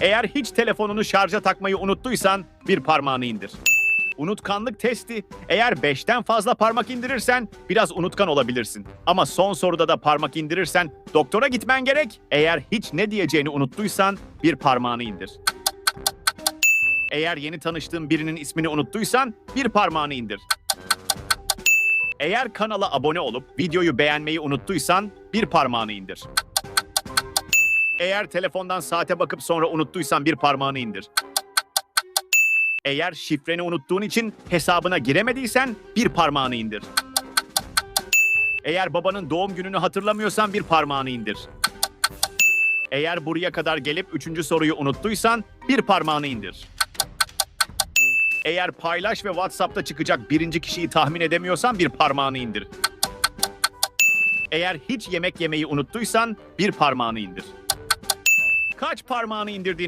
Eğer hiç telefonunu şarja takmayı unuttuysan bir parmağını indir. Unutkanlık testi. Eğer 5'ten fazla parmak indirirsen biraz unutkan olabilirsin. Ama son soruda da parmak indirirsen doktora gitmen gerek. Eğer hiç ne diyeceğini unuttuysan bir parmağını indir. Eğer yeni tanıştığın birinin ismini unuttuysan bir parmağını indir. Eğer kanala abone olup videoyu beğenmeyi unuttuysan bir parmağını indir. Eğer telefondan saate bakıp sonra unuttuysan bir parmağını indir. Eğer şifreni unuttuğun için hesabına giremediysen bir parmağını indir. Eğer babanın doğum gününü hatırlamıyorsan bir parmağını indir. Eğer buraya kadar gelip üçüncü soruyu unuttuysan bir parmağını indir. Eğer paylaş ve WhatsApp'ta çıkacak birinci kişiyi tahmin edemiyorsan bir parmağını indir. Eğer hiç yemek yemeyi unuttuysan bir parmağını indir. Kaç parmağını indirdiğini